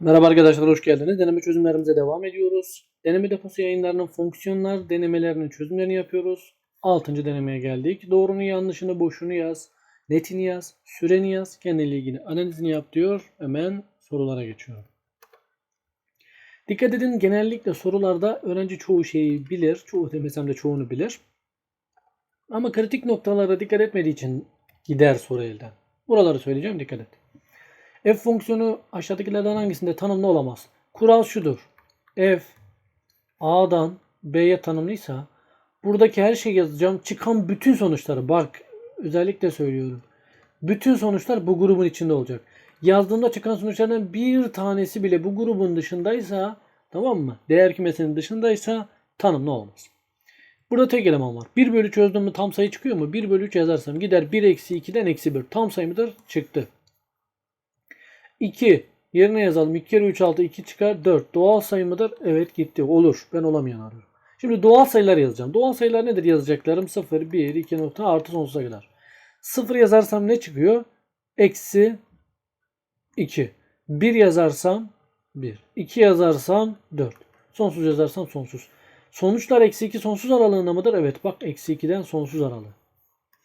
Merhaba arkadaşlar hoş geldiniz. Deneme çözümlerimize devam ediyoruz. Deneme deposu yayınlarının fonksiyonlar denemelerinin çözümlerini yapıyoruz. 6. denemeye geldik. Doğrunu yanlışını boşunu yaz. Netini yaz. Süreni yaz. Kendiyle ilgili analizini yap diyor. Hemen sorulara geçiyorum. Dikkat edin genellikle sorularda öğrenci çoğu şeyi bilir. Çoğu demesem de çoğunu bilir. Ama kritik noktalara dikkat etmediği için gider soru elden. Buraları söyleyeceğim dikkat et. F fonksiyonu aşağıdakilerden hangisinde tanımlı olamaz? Kural şudur. F A'dan B'ye tanımlıysa buradaki her şeyi yazacağım. Çıkan bütün sonuçları bak özellikle söylüyorum. Bütün sonuçlar bu grubun içinde olacak. Yazdığımda çıkan sonuçlardan bir tanesi bile bu grubun dışındaysa tamam mı? Değer kümesinin dışındaysa tanımlı olmaz. Burada tek eleman var. 1 bölü çözdüm mü tam sayı çıkıyor mu? 1 bölü 3 yazarsam gider 1 eksi 2'den eksi 1. Tam sayı mıdır? Çıktı. 2. Yerine yazalım. 2 kere 3 6 2 çıkar 4. Doğal sayı mıdır? Evet gitti. Olur. Ben olamayan arıyorum. Şimdi doğal sayılar yazacağım. Doğal sayılar nedir yazacaklarım? 0, 1, 2 nokta artı sonsuza kadar. 0 yazarsam ne çıkıyor? Eksi 2. 1 yazarsam 1. 2 yazarsam 4. Sonsuz yazarsam sonsuz. Sonuçlar eksi 2 sonsuz aralığında mıdır? Evet bak eksi 2'den sonsuz aralığı.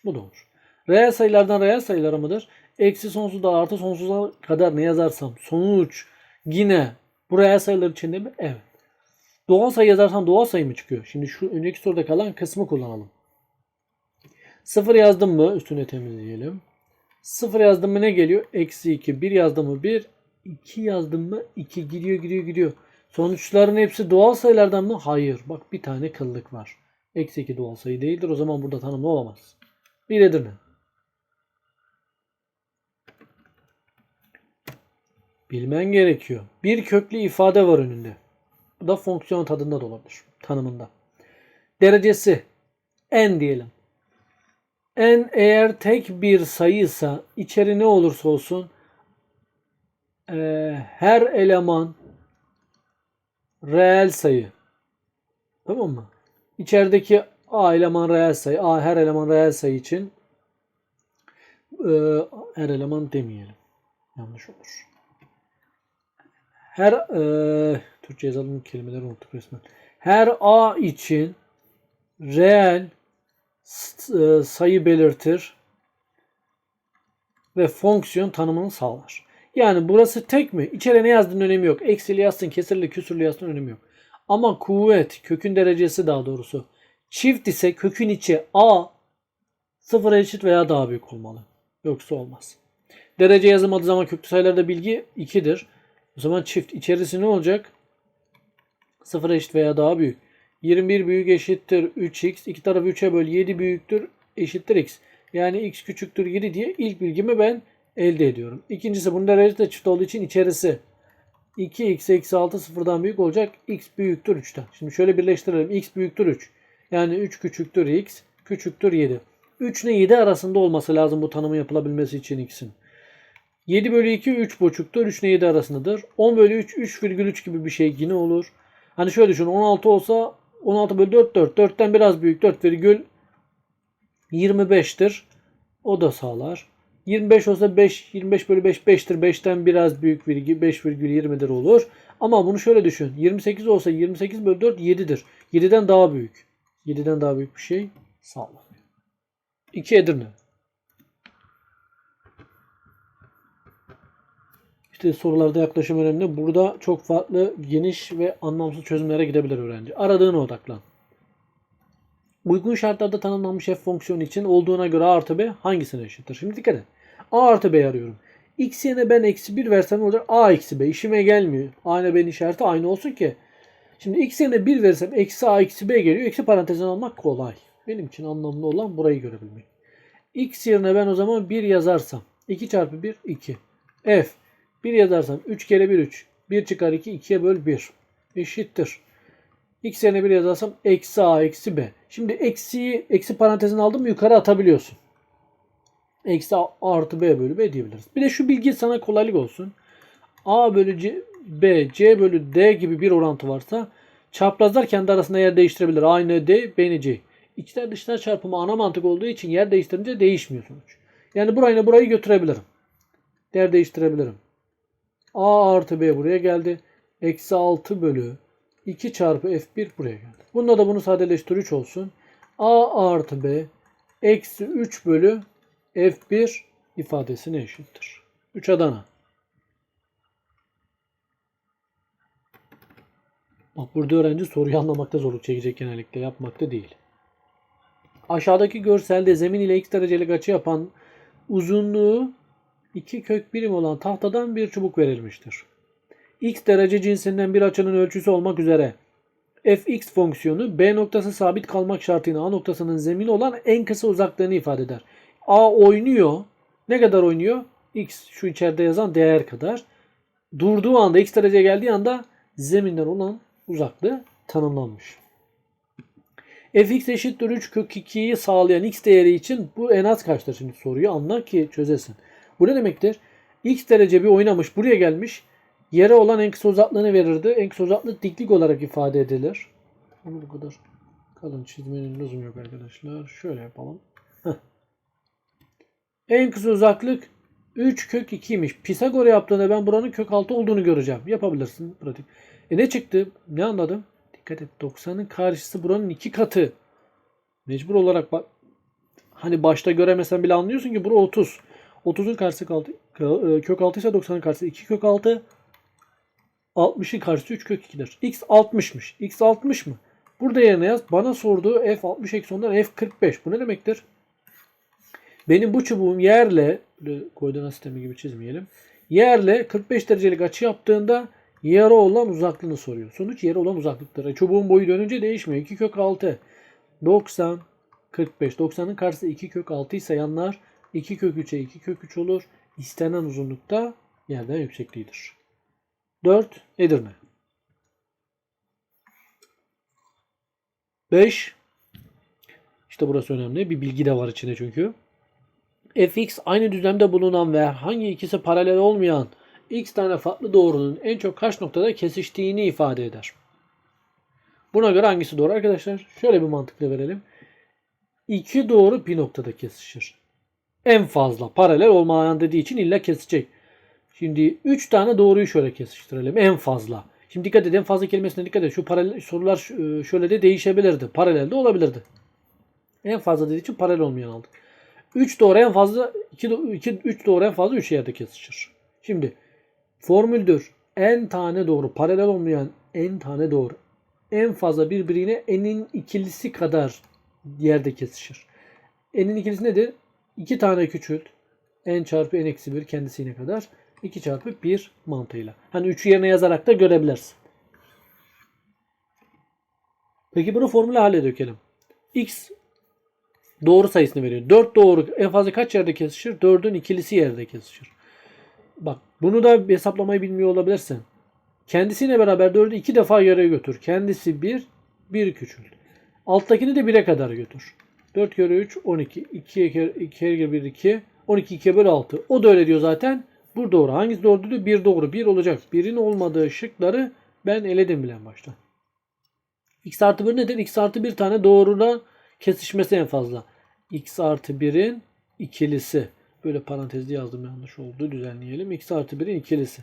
Bu da olur. Reel sayılardan reel sayılara mıdır? Eksi sonsuzda artı sonsuza kadar ne yazarsam sonuç yine bu reel sayılar içinde mi? Evet. Doğal sayı yazarsam doğal sayı mı çıkıyor? Şimdi şu önceki soruda kalan kısmı kullanalım. 0 yazdım mı üstüne temizleyelim. 0 yazdım mı ne geliyor? Eksi 2. 1 yazdım mı 1. 2 yazdım mı 2 gidiyor gidiyor gidiyor. Sonuçların hepsi doğal sayılardan mı? Hayır. Bak bir tane kıllık var. Eksi 2 doğal sayı değildir. O zaman burada tanımlı olamaz. Bir Edirne. Bilmen gerekiyor. Bir köklü ifade var önünde. Bu da fonksiyon tadında da olabilir. Tanımında. Derecesi n diyelim. n eğer tek bir sayıysa içeri ne olursa olsun eee, her eleman reel sayı. Tamam mı? İçerideki a eleman reel sayı. a her eleman reel sayı için eee, her eleman demeyelim. Yanlış olur. Her eee Türkçe yazalım kelimeleri unuttuk resmen. Her a için reel eee, sayı belirtir ve fonksiyon tanımını sağlar. Yani burası tek mi? İçeri ne yazdığının önemi yok. Eksili yazsın, kesirli, küsürlü yazsın önemi yok. Ama kuvvet, kökün derecesi daha doğrusu. Çift ise kökün içi a sıfıra eşit veya daha büyük olmalı. Yoksa olmaz. Derece yazılmadığı zaman köklü sayılarda bilgi 2'dir. O zaman çift içerisi ne olacak? Sıfıra eşit veya daha büyük. 21 büyük eşittir 3x. İki tarafı 3'e böl 7 büyüktür eşittir x. Yani x küçüktür 7 diye ilk bilgimi ben elde ediyorum. İkincisi bunun derecesi de çift olduğu için içerisi 2x eksi 6 sıfırdan büyük olacak. x büyüktür 3'ten. Şimdi şöyle birleştirelim. x büyüktür 3. Yani 3 küçüktür x küçüktür 7. 3 ile 7 arasında olması lazım bu tanımı yapılabilmesi için x'in. 7 bölü 2 3 buçuktur. 3 ile 7 arasındadır. 10 bölü 3 3,3 gibi bir şey yine olur. Hani şöyle düşün 16 olsa 16 bölü 4 4. 4'ten biraz büyük 4,25'tir. O da sağlar. 25 olsa 5 25 bölü 5 5'tir. 5'ten biraz büyük virgül 5,20'dir olur. Ama bunu şöyle düşün. 28 olsa 28 bölü 4 7'dir. 7'den daha büyük. 7'den daha büyük bir şey sağlar. 2 Edirne. İşte sorularda yaklaşım önemli. Burada çok farklı, geniş ve anlamsız çözümlere gidebilir öğrenci. Aradığına odaklan. Uygun şartlarda tanımlanmış f fonksiyonu için olduğuna göre a artı b hangisine eşittir? Şimdi dikkat et. a artı b arıyorum. x yerine ben eksi 1 versem ne olacak? a eksi b. İşime gelmiyor. a ile b'nin işareti aynı olsun ki. Şimdi x yerine 1 versem eksi a eksi b geliyor. Eksi parantezden almak kolay. Benim için anlamlı olan burayı görebilmek. x yerine ben o zaman 1 yazarsam 2 çarpı 1 2. f 1 yazarsam 3 kere 1 3. 1 çıkar 2 2'ye böl 1. Eşittir. X yerine 1 yazarsam eksi a eksi b. Şimdi eksiyi eksi parantezine aldım yukarı atabiliyorsun. Eksi a artı b bölü b diyebiliriz. Bir de şu bilgi sana kolaylık olsun. a bölü c, b, c bölü d gibi bir orantı varsa çaprazlar kendi arasında yer değiştirebilir. Aynı d, b, c. İçler dışlar çarpımı ana mantık olduğu için yer değiştirince değişmiyor sonuç. Yani burayla burayı götürebilirim. Yer değiştirebilirim. A artı B buraya geldi. Eksi 6 bölü 2 çarpı F1 buraya geldi. Bunda da bunu sadeleştir 3 olsun. A artı B eksi 3 bölü F1 ifadesine eşittir. 3 Adana. Bak burada öğrenci soruyu anlamakta zorluk çekecek genellikle yapmakta değil. Aşağıdaki görselde zemin ile x derecelik açı yapan uzunluğu 2 kök birim olan tahtadan bir çubuk verilmiştir. x derece cinsinden bir açının ölçüsü olmak üzere fx fonksiyonu b noktası sabit kalmak şartıyla a noktasının zemini olan en kısa uzaklığını ifade eder. a oynuyor. Ne kadar oynuyor? x şu içeride yazan değer kadar. Durduğu anda x dereceye geldiği anda zeminden olan uzaklığı tanımlanmış. fx eşittir 3 kök 2'yi sağlayan x değeri için bu en az kaçtır şimdi soruyu anla ki çözesin. Bu ne demektir? X derece bir oynamış buraya gelmiş. Yere olan en kısa uzaklığını verirdi. En kısa uzaklık diklik olarak ifade edilir. Ama bu kadar kalın çizmenin lüzum yok arkadaşlar. Şöyle yapalım. Heh. En kısa uzaklık 3 kök 2'ymiş. Pisagor yaptığında ben buranın kök 6 olduğunu göreceğim. Yapabilirsin pratik. E ne çıktı? Ne anladım? Dikkat et 90'ın karşısı buranın iki katı. Mecbur olarak bak. Hani başta göremesen bile anlıyorsun ki bura 30. 30'un karşısı kaldı, kök 6 ise 90'ın karşısı 2 kök 6. 60'ın karşısı 3 kök 2'dir. X 60'mış. X 60 mı? Burada yerine yaz. Bana sorduğu F 60 eksi 10'dan F 45. Bu ne demektir? Benim bu çubuğum yerle koordinat sistemi gibi çizmeyelim. Yerle 45 derecelik açı yaptığında yere olan uzaklığını soruyor. Sonuç yere olan uzaklıktır. E, çubuğun boyu dönünce değişmiyor. 2 kök 6. 90 45. 90'ın karşısı 2 kök 6 ise yanlar 2 kök 3'e 2 kök 3 olur. İstenen uzunlukta yerden yüksekliğidir. 4 Edirne. 5 İşte burası önemli. Bir bilgi de var içinde çünkü. fx aynı düzlemde bulunan ve herhangi ikisi paralel olmayan x tane farklı doğrunun en çok kaç noktada kesiştiğini ifade eder. Buna göre hangisi doğru arkadaşlar? Şöyle bir mantıkla verelim. İki doğru bir noktada kesişir. En fazla paralel olmayan dediği için illa kesecek. Şimdi 3 tane doğruyu şöyle kesiştirelim. En fazla. Şimdi dikkat edin fazla kelimesine dikkat edin. Şu paralel sorular şöyle de değişebilirdi. Paralel de olabilirdi. En fazla dediği için paralel olmayan aldık. 3 doğru en fazla 2 2 3 doğru en fazla 3 yerde kesişir. Şimdi formüldür. En tane doğru paralel olmayan en tane doğru en fazla birbirine enin ikilisi kadar yerde kesişir. Enin ikilisi nedir? 2 tane küçült. n çarpı n eksi 1 kendisine kadar. 2 çarpı 1 mantığıyla. Hani 3'ü yerine yazarak da görebilirsin. Peki bunu formüle hale dökelim. x doğru sayısını veriyor. 4 doğru en fazla kaç yerde kesişir? 4'ün ikilisi yerde kesişir. Bak bunu da hesaplamayı bilmiyor olabilirsin. Kendisiyle beraber 4'ü 2 defa yere götür. Kendisi 1, 1 küçült. Alttakini de 1'e kadar götür. 4 kere 3 12. 2 kere 2 kere 1 2. 12 2 bölü 6. O da öyle diyor zaten. Bu doğru. Hangisi doğru diyor? 1 doğru. 1 olacak. 1'in olmadığı şıkları ben eledim bile başta. X artı 1 nedir? X artı 1 tane doğruna kesişmesi en fazla. X artı 1'in ikilisi. Böyle parantezli yazdım yanlış oldu. Düzenleyelim. X artı 1'in ikilisi.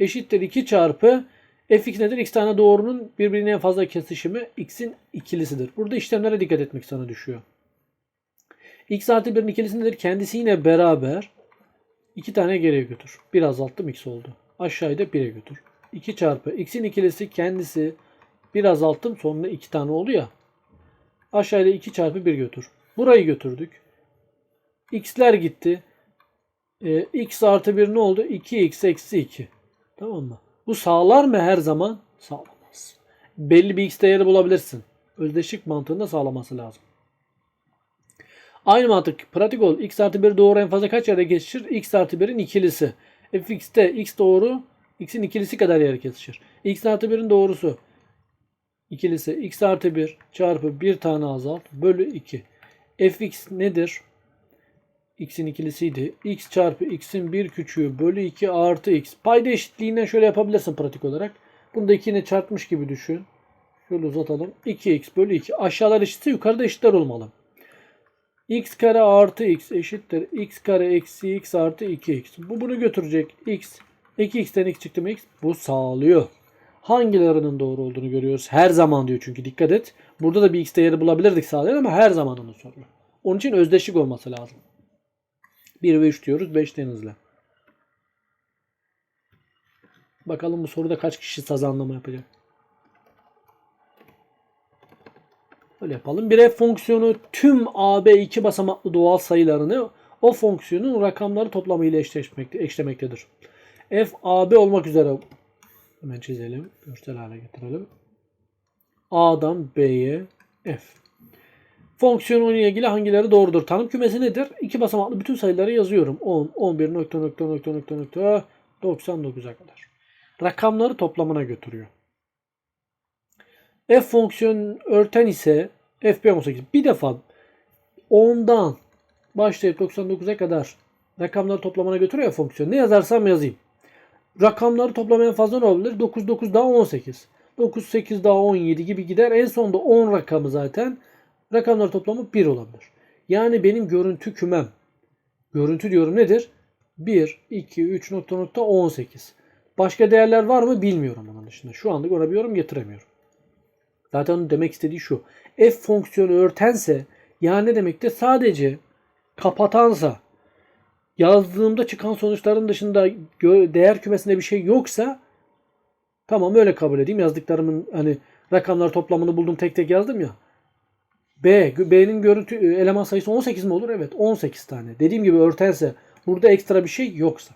Eşittir 2 çarpı fx nedir? X tane doğrunun birbirine en fazla kesişimi x'in ikilisidir. Burada işlemlere dikkat etmek sana düşüyor. X artı 1'in ikilisi nedir? Kendisi yine beraber 2 tane geriye götür. 1 azalttım x oldu. Aşağıya da 1'e götür. 2 çarpı x'in ikilisi kendisi 1 azalttım sonunda 2 tane oldu ya. Aşağıya 2 çarpı 1 götür. Burayı götürdük. x'ler gitti. Ee, x artı 1 ne oldu? 2x eksi 2. Tamam mı? Bu sağlar mı her zaman? Sağlamaz. Belli bir x değeri bulabilirsin. Özdeşlik mantığında sağlaması lazım. Aynı mantık pratik ol. x artı 1 doğru en fazla kaç yerde kesişir? x artı 1'in ikilisi. fx'te x doğru x'in ikilisi kadar yer kesişir. x artı 1'in doğrusu ikilisi x artı 1 çarpı 1 tane azalt bölü 2. fx nedir? x'in ikilisiydi. x çarpı x'in bir küçüğü bölü 2 artı x. Payda eşitliğinden şöyle yapabilirsin pratik olarak. Bunu da 2 ile çarpmış gibi düşün. Şöyle uzatalım. 2x bölü 2. Aşağılar eşitse yukarıda eşitler olmalı. X kare artı x eşittir. x kare eksi x artı 2x. Bu bunu götürecek. x 2x'ten x çıktı mı x? Bu sağlıyor. Hangilerinin doğru olduğunu görüyoruz. Her zaman diyor çünkü dikkat et. Burada da bir x değeri bulabilirdik sağlayan ama her zaman onu soruyor. Onun için özdeşlik olması lazım. 1 ve 3 diyoruz 5 denizle. Bakalım bu soruda kaç kişi sazanlama yapacak. Öyle yapalım. Bir f fonksiyonu tüm AB iki basamaklı doğal sayılarını o fonksiyonun rakamları toplamı ile eşleşmekte, eşlemektedir. F AB olmak üzere hemen çizelim. Görsel hale getirelim. A'dan B'ye F. Fonksiyonun ile ilgili hangileri doğrudur? Tanım kümesi nedir? İki basamaklı bütün sayıları yazıyorum. 10, 11, nokta, nokta, nokta, nokta, nokta, 99'a kadar. Rakamları toplamına götürüyor. F fonksiyon örten ise FP 18. Bir defa 10'dan başlayıp 99'a kadar rakamları toplamına götürüyor ya fonksiyon. Ne yazarsam yazayım. Rakamları toplam en fazla ne olabilir? 9, 9 daha 18. 9, 8 daha 17 gibi gider. En sonunda 10 rakamı zaten rakamlar toplamı 1 olabilir. Yani benim görüntü kümem. Görüntü diyorum nedir? 1, 2, 3 nokta nokta 18. Başka değerler var mı bilmiyorum onun dışında. Şu anda ona bir yorum getiremiyorum. Zaten demek istediği şu. F fonksiyonu örtense yani ne demektir? Sadece kapatansa yazdığımda çıkan sonuçların dışında değer kümesinde bir şey yoksa tamam öyle kabul edeyim. Yazdıklarımın hani rakamlar toplamını buldum tek tek yazdım ya. B, B'nin görüntü e, eleman sayısı 18 mi olur? Evet 18 tane. Dediğim gibi örtense burada ekstra bir şey yoksa.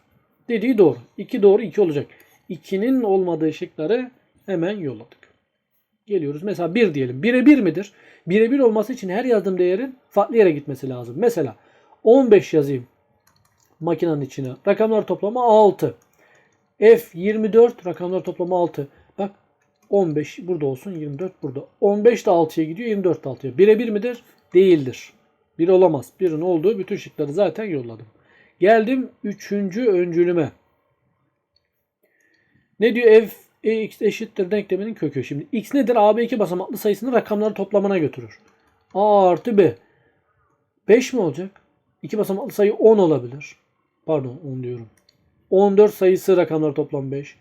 Dediği doğru. 2 doğru 2 olacak. 2'nin olmadığı şıkları hemen yolladık. Geliyoruz. Mesela 1 diyelim. 1'e 1 midir? 1'e 1 olması için her yazdığım değerin farklı yere gitmesi lazım. Mesela 15 yazayım makinenin içine. Rakamlar toplamı 6. F 24 rakamlar toplamı 6. Bak 15 burada olsun 24 burada. 15 de 6'ya gidiyor 24 de 6'ya. 1'e 1 midir? Değildir. 1 olamaz. 1'in olduğu bütün şıkları zaten yolladım. Geldim 3. öncülüme. Ne diyor? F e, x eşittir denkleminin kökü. Şimdi x nedir? AB 2 basamaklı sayısını rakamları toplamına götürür. A artı B. 5 mi olacak? 2 basamaklı sayı 10 olabilir. Pardon 10 diyorum. 14 sayısı rakamları toplam 5.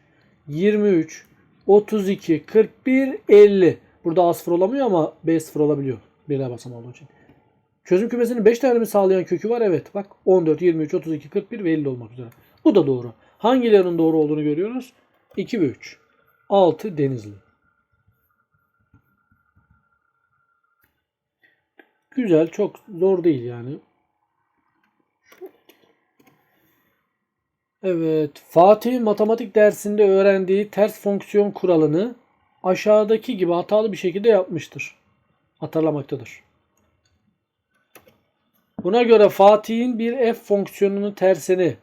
23, 32, 41, 50. Burada A sıfır olamıyor ama B sıfır olabiliyor. Birler basamağı olduğu için. Çözüm kümesinin 5 tane mi sağlayan kökü var? Evet. Bak 14, 23, 32, 41 ve 50 olmak üzere. Bu da doğru. Hangilerinin doğru olduğunu görüyoruz? 2 ve 3. 6 Denizli. Güzel. Çok zor değil yani. Evet. Fatih matematik dersinde öğrendiği ters fonksiyon kuralını aşağıdaki gibi hatalı bir şekilde yapmıştır. Hatırlamaktadır. Buna göre Fatih'in bir f fonksiyonunun tersini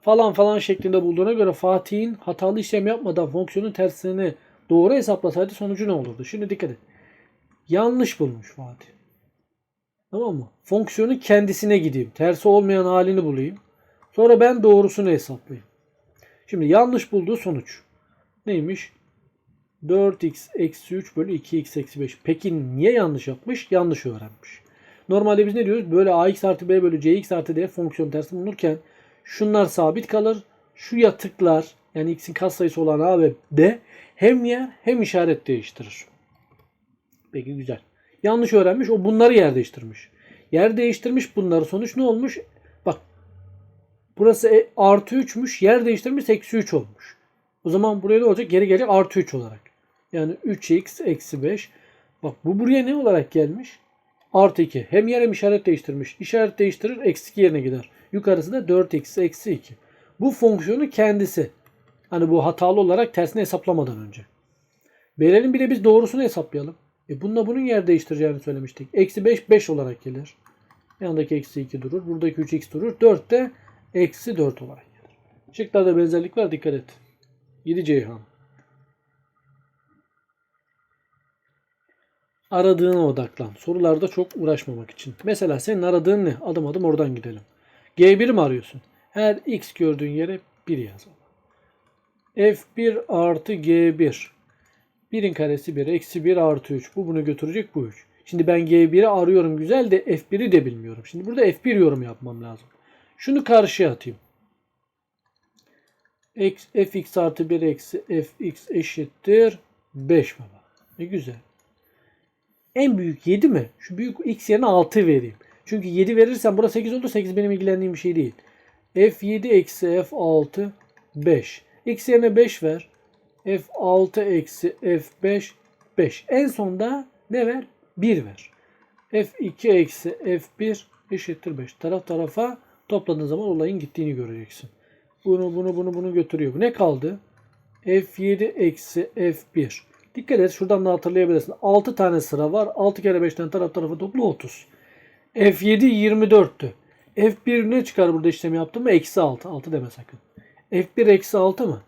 falan falan şeklinde bulduğuna göre Fatih'in hatalı işlem yapmadan fonksiyonun tersini doğru hesaplasaydı sonucu ne olurdu? Şimdi dikkat et. Yanlış bulmuş Fatih. Tamam mı? Fonksiyonun kendisine gideyim. Tersi olmayan halini bulayım. Sonra ben doğrusunu hesaplayayım. Şimdi yanlış bulduğu sonuç. Neymiş? 4x eksi 3 bölü 2x eksi 5. Peki niye yanlış yapmış? Yanlış öğrenmiş. Normalde biz ne diyoruz? Böyle ax artı b bölü cx artı d fonksiyon tersi bulunurken şunlar sabit kalır. Şu yatıklar yani x'in katsayısı olan a ve b hem yer hem işaret değiştirir. Peki güzel. Yanlış öğrenmiş. O bunları yer değiştirmiş. Yer değiştirmiş bunları. Sonuç ne olmuş? Bak burası e, artı 3'müş. Yer değiştirmiş eksi 3 olmuş. O zaman buraya ne olacak? Geri gelecek artı 3 olarak. Yani 3x eksi 5. Bak bu buraya ne olarak gelmiş? Artı 2. Hem yer hem işaret değiştirmiş. İşaret değiştirir eksi 2 yerine gider. Yukarısı da 4x eksi 2. Bu fonksiyonun kendisi. Hani bu hatalı olarak tersini hesaplamadan önce. Verelim bir de biz doğrusunu hesaplayalım. E bununla bunun yer değiştireceğini söylemiştik. Eksi 5 5 olarak gelir. Yanındaki eksi 2 durur. Buradaki 3x durur. 4 de eksi 4 olarak gelir. Şıklarda benzerlik var. Dikkat et. 7 Ceyhan. Aradığına odaklan. Sorularda çok uğraşmamak için. Mesela senin aradığın ne? Adım adım oradan gidelim. G1 mi arıyorsun? Her x gördüğün yere 1 yaz. F1 artı G1. 1'in karesi 1. Eksi 1 artı 3. Bu bunu götürecek bu 3. Şimdi ben G1'i arıyorum güzel de F1'i de bilmiyorum. Şimdi burada F1 yorum yapmam lazım. Şunu karşıya atayım. Fx artı 1 eksi fx eşittir 5 baba. Ne güzel. En büyük 7 mi? Şu büyük x yerine 6 vereyim. Çünkü 7 verirsem burada 8 olur. 8 benim ilgilendiğim bir şey değil. f7 eksi f6 5. x yerine 5 ver. f6 eksi f5 5. En sonda ne ver? 1 ver. f2 eksi f1 eşittir 5. Taraf tarafa topladığın zaman olayın gittiğini göreceksin. Bunu bunu bunu bunu götürüyor. Ne kaldı? f7 eksi f1. Dikkat et şuradan da hatırlayabilirsin. 6 tane sıra var. 6 kere 5'ten taraf tarafa toplu 30. F7 24'tü. F1 ne çıkar burada işlem yaptım mı? Eksi 6. 6 deme sakın. F1 eksi 6 mı?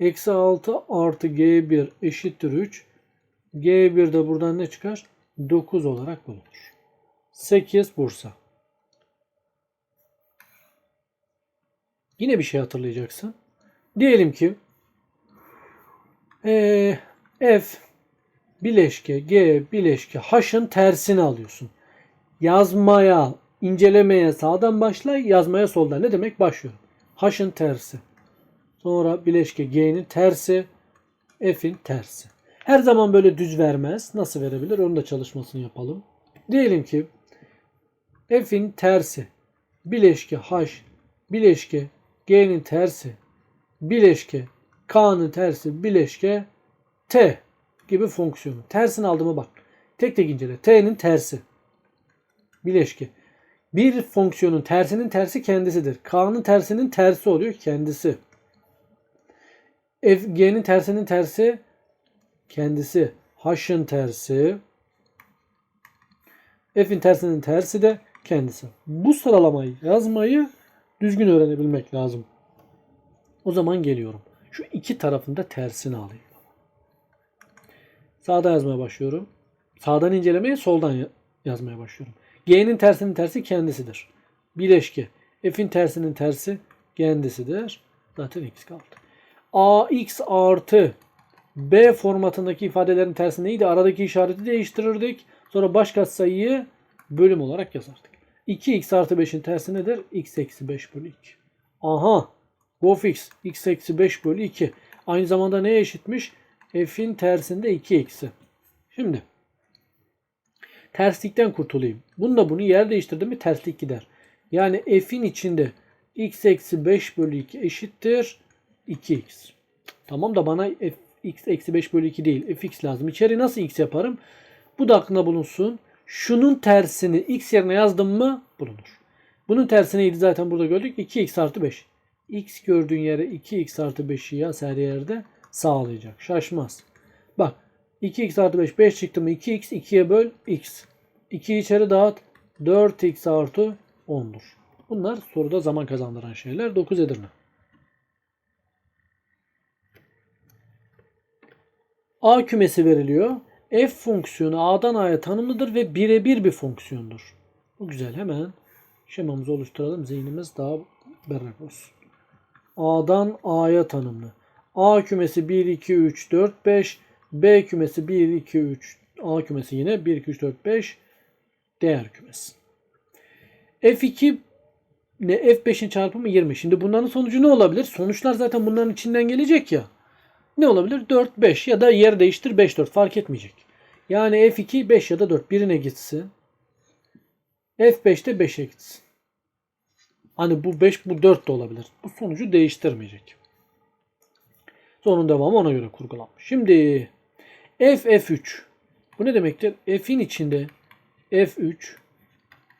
Eksi 6 artı G1 eşittir 3. G1 de buradan ne çıkar? 9 olarak bulunur. 8 Bursa. Yine bir şey hatırlayacaksın. Diyelim ki eee, F bileşke G bileşke H'ın tersini alıyorsun. Yazmaya, incelemeye sağdan başla, yazmaya soldan. Ne demek? Başlıyorum. H'ın tersi. Sonra bileşke G'nin tersi, F'in tersi. Her zaman böyle düz vermez. Nasıl verebilir? Onun da çalışmasını yapalım. Diyelim ki F'in tersi bileşke H, bileşke G'nin tersi, bileşke K'nın tersi, bileşke T gibi fonksiyonu. Tersini aldığıma bak. Tek tek incele. T'nin tersi. Bileşke. Bir fonksiyonun tersinin tersi kendisidir. K'nın tersinin tersi oluyor kendisi. F, G'nin tersinin tersi kendisi. H'ın tersi. F'in tersinin tersi de kendisi. Bu sıralamayı yazmayı düzgün öğrenebilmek lazım. O zaman geliyorum. Şu iki tarafında tersini alayım. Sağdan yazmaya başlıyorum. Sağdan incelemeye soldan ya- yazmaya başlıyorum. G'nin tersinin tersi kendisidir. Bileşke. F'in tersinin tersi kendisidir. Zaten x kaldı. AX artı B formatındaki ifadelerin tersi neydi? Aradaki işareti değiştirirdik. Sonra baş katsayıyı bölüm olarak yazardık. 2x artı 5'in tersi nedir? x eksi 5 bölü 2. Aha. Gofix x eksi 5 bölü 2. Aynı zamanda neye eşitmiş? F'in tersinde 2 eksi. Şimdi terslikten kurtulayım. Bunu da bunu yer değiştirdim mi terslik gider. Yani f'in içinde x eksi 5 bölü 2 eşittir 2x. Tamam da bana f x eksi 5 bölü 2 değil fx lazım. İçeri nasıl x yaparım? Bu da aklında bulunsun. Şunun tersini x yerine yazdım mı bulunur. Bunun tersi neydi zaten burada gördük. 2x artı 5. x gördüğün yere 2x artı 5'i yaz her yerde sağlayacak. Şaşmaz. Bak 2x artı 5 5 çıktı mı 2x 2'ye böl x. 2 içeri dağıt 4x artı 10'dur. Bunlar soruda zaman kazandıran şeyler. 9 Edirne. A kümesi veriliyor. F fonksiyonu A'dan A'ya tanımlıdır ve birebir bir fonksiyondur. Bu güzel. Hemen şemamızı oluşturalım. Zihnimiz daha berrak olsun. A'dan A'ya tanımlı. A kümesi 1, 2, 3, 4, 5. B kümesi 1, 2, 3. A kümesi yine 1, 2, 3, 4, 5. Değer kümesi. F2 ne F5'in çarpımı 20. Şimdi bunların sonucu ne olabilir? Sonuçlar zaten bunların içinden gelecek ya. Ne olabilir? 4, 5 ya da yer değiştir 5, 4 fark etmeyecek. Yani F2 5 ya da 4 birine gitsin. F5 de 5'e gitsin. Hani bu 5 bu 4 de olabilir. Bu sonucu değiştirmeyecek. Sonun devamı ona göre kurgulanmış. Şimdi f f3 bu ne demektir? F'in içinde f3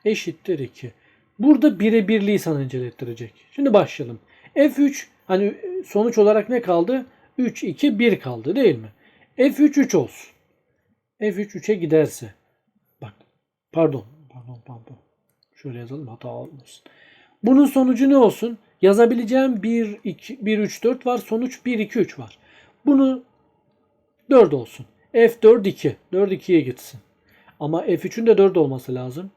eşittir 2. Burada birebirliği sana incelettirecek. Şimdi başlayalım. f3 hani sonuç olarak ne kaldı? 3, 2, 1 kaldı değil mi? f3 3 olsun. f3 3'e giderse bak pardon pardon pardon şöyle yazalım hata olmasın. Bunun sonucu ne olsun? Yazabileceğim 1, 2, 1, 3, 4 var. Sonuç 1, 2, 3 var. Bunu 4 olsun. F4, 2. 4, 2'ye gitsin. Ama F3'ün de 4 olması lazım.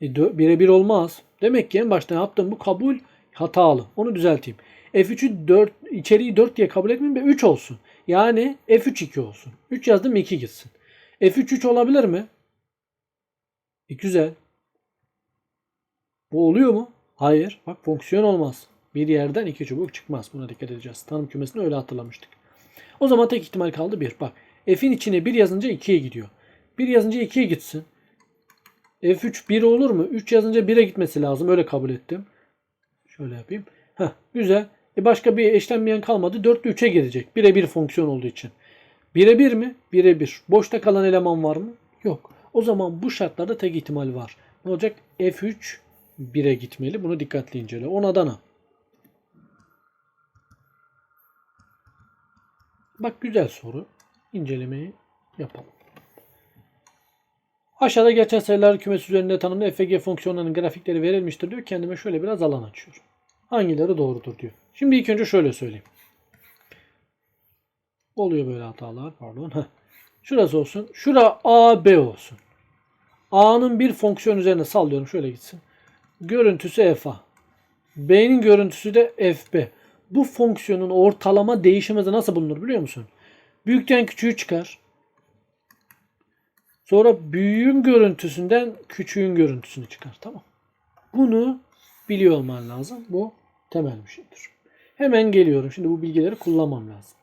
E, 1'e 1 olmaz. Demek ki en başta yaptığım bu kabul hatalı. Onu düzelteyim. F3'ü 4, içeriği 4 diye kabul etmeyeyim de 3 olsun. Yani F3 2 olsun. 3 yazdım 2 gitsin. F3 3 olabilir mi? E, güzel. Bu oluyor mu? Hayır. Bak fonksiyon olmaz. Bir yerden iki çubuk çıkmaz. Buna dikkat edeceğiz. Tanım kümesini öyle hatırlamıştık. O zaman tek ihtimal kaldı 1. Bak f'in içine 1 yazınca 2'ye gidiyor. 1 yazınca 2'ye gitsin. F3 1 olur mu? 3 yazınca 1'e gitmesi lazım. Öyle kabul ettim. Şöyle yapayım. Heh, güzel. E başka bir eşlenmeyen kalmadı. 4 ile 3'e gelecek. Birebir fonksiyon olduğu için. Birebir mi? Birebir. Boşta kalan eleman var mı? Yok. O zaman bu şartlarda tek ihtimal var. Ne olacak? F3 1'e gitmeli. Bunu dikkatli incele. Ona dana. Bak güzel soru. İncelemeyi yapalım. Aşağıda geçen sayılar kümesi üzerinde tanımlı f ve g fonksiyonlarının grafikleri verilmiştir diyor. Kendime şöyle biraz alan açıyorum. Hangileri doğrudur diyor. Şimdi ilk önce şöyle söyleyeyim. Oluyor böyle hatalar. Pardon. Şurası olsun. Şura A, B olsun. A'nın bir fonksiyon üzerine sallıyorum. Şöyle gitsin. Görüntüsü f a. B'nin görüntüsü de fb. Bu fonksiyonun ortalama değişimi nasıl bulunur biliyor musun? Büyükten küçüğü çıkar. Sonra büyüğün görüntüsünden küçüğün görüntüsünü çıkar. Tamam. Bunu biliyor olman lazım. Bu temel bir şeydir. Hemen geliyorum. Şimdi bu bilgileri kullanmam lazım.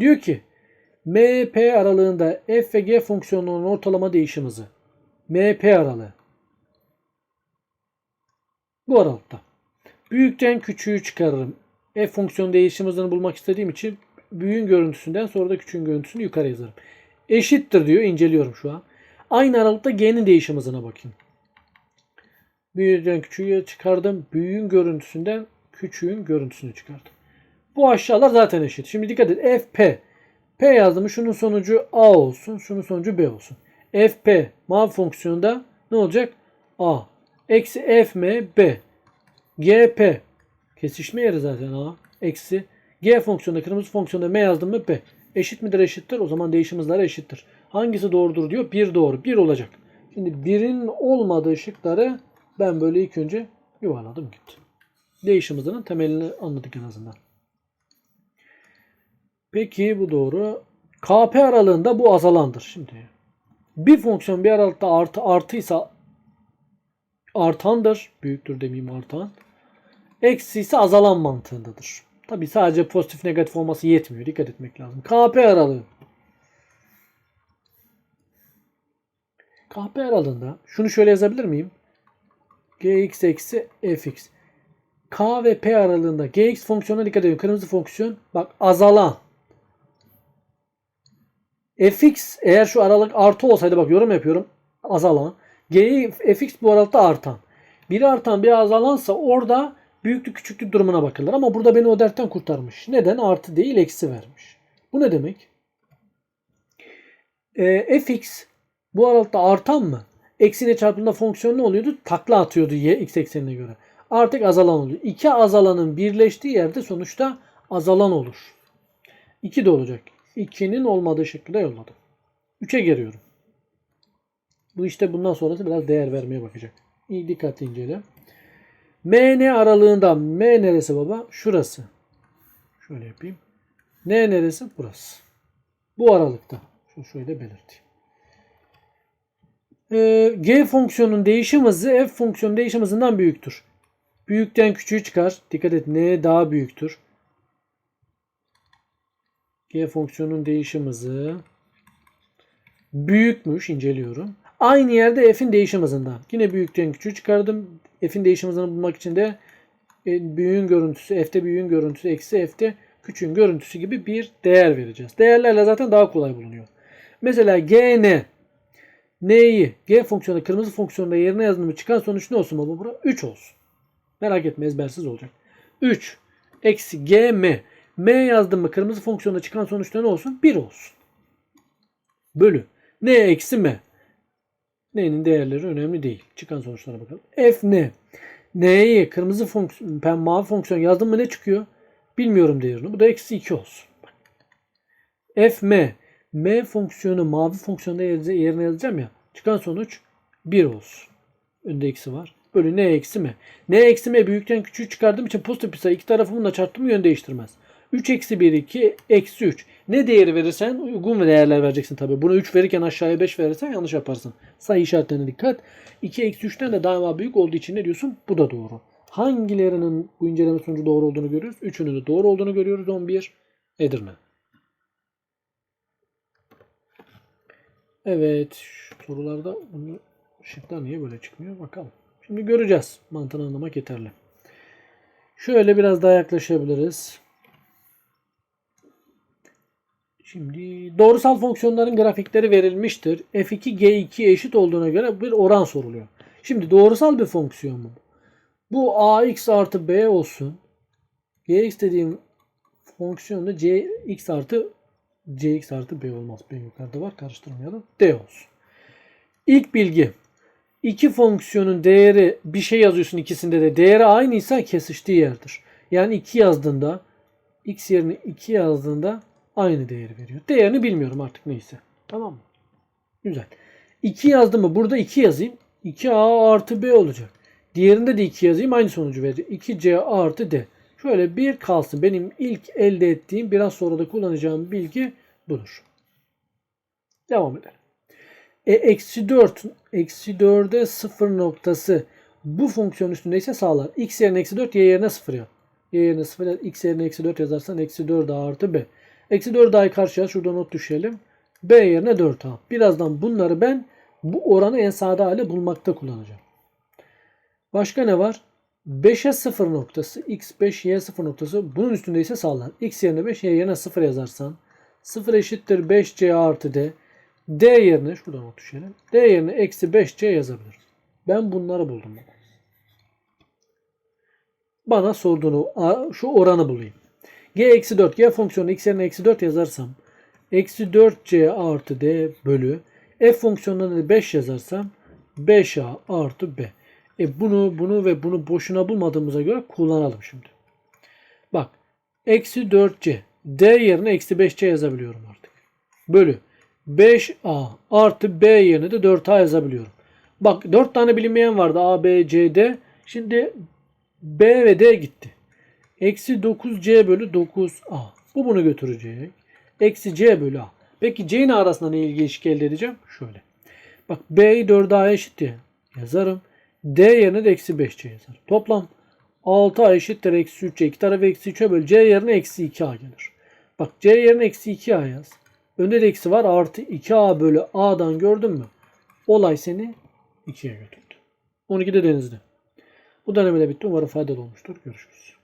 Diyor ki MP aralığında f ve g fonksiyonlarının ortalama değişim hızı. MP aralığı. Bu aralıkta. Büyükten küçüğü çıkarırım. F fonksiyon değişim hızını bulmak istediğim için büyüğün görüntüsünden sonra da küçüğün görüntüsünü yukarı yazarım. Eşittir diyor. inceliyorum şu an. Aynı aralıkta G'nin değişim hızına bakayım. Büyüğün küçüğü çıkardım. Büyüğün görüntüsünden küçüğün görüntüsünü çıkardım. Bu aşağılar zaten eşit. Şimdi dikkat et. F, P. P yazdım. Şunun sonucu A olsun. Şunun sonucu B olsun. F, P. Mavi fonksiyonda ne olacak? A. Eksi F, M, B. G, P. Kesişme yeri zaten A. Eksi. G fonksiyonda kırmızı fonksiyonda M yazdım mı B. Eşit midir eşittir? O zaman değişim hızları eşittir. Hangisi doğrudur diyor. 1 doğru. 1 olacak. Şimdi 1'in olmadığı şıkları ben böyle ilk önce yuvarladım gitti. Değişim hızının temelini anladık en azından. Peki bu doğru. KP aralığında bu azalandır. Şimdi bir fonksiyon bir aralıkta artı artıysa artandır. Büyüktür demeyeyim artan. Eksi ise azalan mantığındadır. Tabi sadece pozitif negatif olması yetmiyor. Dikkat etmek lazım. KP aralığı. KP aralığında şunu şöyle yazabilir miyim? Gx eksi fx. K ve P aralığında Gx fonksiyonuna dikkat edin. Kırmızı fonksiyon bak azalan. Fx eğer şu aralık artı olsaydı bak yorum yapıyorum. Azalan. G fx bu aralıkta artan. Biri artan bir azalansa orada büyüklük küçüklük durumuna bakılır. Ama burada beni o dertten kurtarmış. Neden? Artı değil eksi vermiş. Bu ne demek? E, fx bu aralıkta artan mı? Eksiyle çarpımda fonksiyon ne oluyordu? Takla atıyordu y x eksenine göre. Artık azalan oluyor. İki azalanın birleştiği yerde sonuçta azalan olur. 2 de olacak. 2'nin olmadığı şekilde yolladım. 3'e geliyorum. Bu işte bundan sonrası biraz değer vermeye bakacak. İyi dikkatli incele. MN aralığında M neresi baba? Şurası. Şöyle yapayım. N neresi? Burası. Bu aralıkta. Şunu şöyle belirteyim. Ee, G fonksiyonun değişim hızı F fonksiyonun değişim hızından büyüktür. Büyükten küçüğü çıkar. Dikkat et N daha büyüktür. G fonksiyonun değişim hızı büyükmüş. inceliyorum. Aynı yerde f'in değişim hızından. Yine büyükten küçüğü çıkardım. F'in değişim hızını bulmak için de e, büyüğün görüntüsü, f'te büyüğün görüntüsü eksi f'te küçüğün görüntüsü gibi bir değer vereceğiz. Değerlerle zaten daha kolay bulunuyor. Mesela gn n'yi g fonksiyonu kırmızı fonksiyonunda yerine yazdığımı çıkan sonuç ne olsun baba bura? 3 olsun. Merak etme ezbersiz olacak. 3 eksi gm m yazdım mı kırmızı fonksiyonda çıkan sonuçta ne olsun? 1 olsun. Bölü. n eksi m. N'nin değerleri önemli değil. Çıkan sonuçlara bakalım. F ne? N'yi kırmızı fonksiyon, ben mavi fonksiyon yazdım mı ne çıkıyor? Bilmiyorum değerini. Bu da eksi 2 olsun. F m. M fonksiyonu mavi fonksiyonda yerine yazacağım ya. Çıkan sonuç 1 olsun. Önde eksi var. Bölü n eksi m. n eksi m büyükten küçüğü çıkardığım için pozitif bir sayı iki tarafımın da çarptığımı yön değiştirmez. 3 eksi 1 2 eksi 3. Ne değeri verirsen uygun değerler vereceksin tabi. Bunu 3 verirken aşağıya 5 verirsen yanlış yaparsın. Sayı işaretlerine dikkat. 2 eksi 3'ten de daima büyük olduğu için ne diyorsun? Bu da doğru. Hangilerinin bu inceleme sonucu doğru olduğunu görüyoruz? Üçünün de doğru olduğunu görüyoruz. 11 Edirne. Evet. Sorularda bunu şıklar niye böyle çıkmıyor? Bakalım. Şimdi göreceğiz. Mantığını anlamak yeterli. Şöyle biraz daha yaklaşabiliriz. Şimdi doğrusal fonksiyonların grafikleri verilmiştir. F2 G2 eşit olduğuna göre bir oran soruluyor. Şimdi doğrusal bir fonksiyon mu? Bu ax artı b olsun. gx dediğim fonksiyon da cx artı cx artı b olmaz. B yukarıda var karıştırmayalım. d olsun. İlk bilgi. İki fonksiyonun değeri bir şey yazıyorsun ikisinde de değeri aynıysa kesiştiği yerdir. Yani 2 yazdığında x yerine 2 yazdığında aynı değeri veriyor. Değerini bilmiyorum artık neyse. Tamam mı? Güzel. 2 yazdım mı? Burada 2 yazayım. 2a artı b olacak. Diğerinde de 2 yazayım aynı sonucu verecek. 2c artı d. Şöyle bir kalsın. Benim ilk elde ettiğim biraz sonra da kullanacağım bilgi budur. Devam edelim. E eksi 4 eksi 4'e 0 noktası bu fonksiyon üstündeyse sağlar. X yerine eksi 4 y yerine 0 yap. Y yerine 0 yaz. X yerine eksi 4 yazarsan eksi 4 a artı b. Eksi 4 a'yı karşıya şurada not düşelim. B yerine 4 a. Birazdan bunları ben bu oranı en sade hale bulmakta kullanacağım. Başka ne var? 5'e 0 noktası x5 y 0 noktası bunun üstündeyse sağlar. x yerine 5 y yerine 0 yazarsan 0 eşittir 5c artı d. d yerine şuradan not düşelim. d yerine eksi 5c yazabiliriz. Ben bunları buldum. Bana sorduğunu şu oranı bulayım. G eksi 4 g fonksiyonu x yerine eksi 4 yazarsam eksi 4c artı d bölü f fonksiyonuna da 5 yazarsam 5a artı b. E bunu bunu ve bunu boşuna bulmadığımıza göre kullanalım şimdi. Bak eksi 4c d yerine eksi 5c yazabiliyorum artık. Bölü 5a artı b yerine de 4a yazabiliyorum. Bak 4 tane bilinmeyen vardı a, b, c, d. Şimdi b ve d gitti. Eksi 9c bölü 9a. Bu bunu götürecek. Eksi c bölü a. Peki c ile arasında ne ilişki elde edeceğim? Şöyle. Bak b'yi 4a eşit diye yazarım. D yerine de eksi 5C yazar. Toplam 6A eşittir eksi 3C. İki tarafı eksi 3'e böl. C yerine eksi 2A gelir. Bak C yerine eksi 2A yaz. Önde de eksi var. Artı 2A bölü A'dan gördün mü? Olay seni 2'ye götürdü. 12'de denizde. Bu deneme de bitti. Umarım faydalı olmuştur. Görüşürüz.